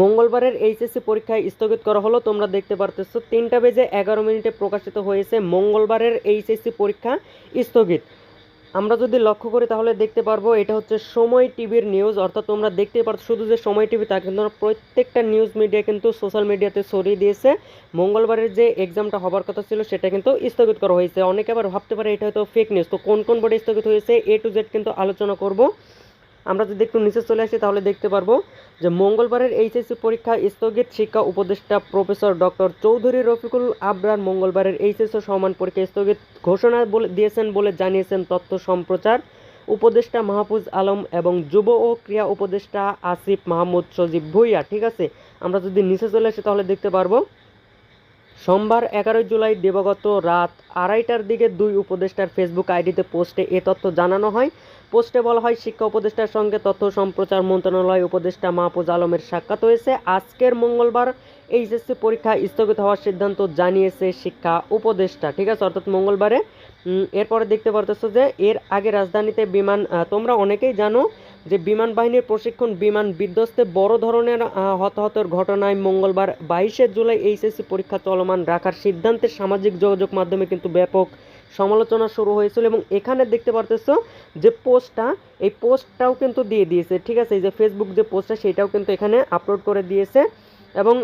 মঙ্গলবারের এইচএসসি পরীক্ষায় স্থগিত করা হলো। তোমরা দেখতে পারতেছো, তিনটা বেজে এগারো মিনিটে প্রকাশিত হয়েছে মঙ্গলবারের এইচএসসি পরীক্ষা স্থগিত। আমরা যদি লক্ষ্য করি তাহলে দেখতে পারব, এটা হচ্ছে সময় টিভির নিউজ। অর্থাৎ তোমরা দেখতে পারছ, শুধু যে সময় টিভি তা কিন্তু প্রত্যেকটা নিউজ মিডিয়া কিন্তু সোশ্যাল মিডিয়াতে ছড়িয়ে দিয়েছে। মঙ্গলবারের যে এক্সামটা হবার কথা ছিল, সেটা কিন্তু স্থগিত করা হয়েছে। অনেকে আবার ভাবতে পারে, এটা হয়তো ফেক নিউজ তো কোন কোন বোর্ডে স্থগিত হয়েছে এ টু জেড কিন্তু আলোচনা করব। আমরা যদি একটু নিচে চলে আসি, তাহলে দেখতে পারব যে মঙ্গলবারের এইচএসসি পরীক্ষা স্থগিত শিক্ষা উপদেষ্টা প্রফেসর ডক্টর চৌধুরী রফিকুল আবরার মঙ্গলবারের এইচএসসি সমান পরীক্ষা স্থগিত ঘোষণা দিয়েছেন বলে জানিয়েছেন তথ্য সম্প্রচার উপদেষ্টা মাহফুজ আলম এবং যুব ও ক্রিয়া উপদেষ্টা আসিফ মাহমুদ সজীব ভুইয়া। ঠিক আছে? আমরা যদি নিচে চলে আসি, তাহলে দেখতে পারব সোমবার এগারোই জুলাই দিবাগত রাত আড়াইটার দিকে দুই উপদেষ্টার ফেসবুক আইডিতে পোস্টে এ তথ্য জানানো হয়। পোস্টে বলা হয়, শিক্ষা উপদেষ্টার সঙ্গে তথ্য সম্প্রচার মন্ত্রণালয় উপদেষ্টা মাহফুজ আলমের সাক্ষাৎ হয়েছে। আজকের মঙ্গলবার এইচএসসি পরীক্ষা স্থগিত হওয়ার সিদ্ধান্ত জানিয়েছে শিক্ষা উপদেষ্টা। ঠিক আছে, অর্থাৎ মঙ্গলবারে। এরপরে দেখতে পারতেছো যে, এর আগে রাজধানীতে বিমান তোমরা অনেকেই জানো যে বিমান বাহিনীর প্রশিক্ষণ বিমান বিধ্বস্তে বড় ধরনের হতাহতের ঘটনায় মঙ্গলবার বাইশে জুলাই এইচএসসি পরীক্ষা চলমান রাখার সিদ্ধান্তে সামাজিক যোগাযোগ মাধ্যমে কিন্তু ব্যাপক সমালোচনা শুরু হয়েছিল এবং এখানে দেখতে পারতেছ যে পোস্টটা, এই পোস্টটাও কিন্তু দিয়ে দিয়েছে, ঠিক আছে? এই যে ফেসবুক যে পোস্টটা, সেটাও কিন্তু এখানে আপলোড করে দিয়েছে। এবং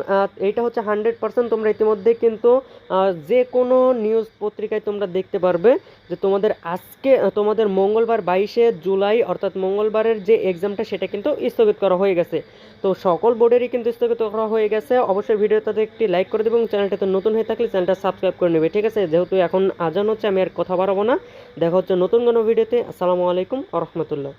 এইটা হচ্ছে হান্ড্রেড পার্সেন্ট তোমরা ইতিমধ্যে কিন্তু যে কোনো নিউজ পত্রিকায় তোমরা দেখতে পারবে যে তোমাদের আজকে তোমাদের মঙ্গলবার বাইশে জুলাই, অর্থাৎ মঙ্গলবারের যে এক্সামটা সেটা কিন্তু স্থগিত করা হয়ে গেছে। তো সকল বোর্ডেরই কিন্তু স্থগিত করা হয়ে গেছে। অবশ্যই ভিডিওটাতে একটি লাইক করে দেবে এবং চ্যানেলটাতে নতুন হয়ে থাকলে চ্যানেলটা সাবস্ক্রাইব করে নেবে, ঠিক আছে? যেহেতু এখন আজান হচ্ছে, আমি আর কথা বাড়াবো না। দেখা হচ্ছে নতুন কোনো ভিডিওতে। আসসালামু আলাইকুম রহমতুল্লাহ।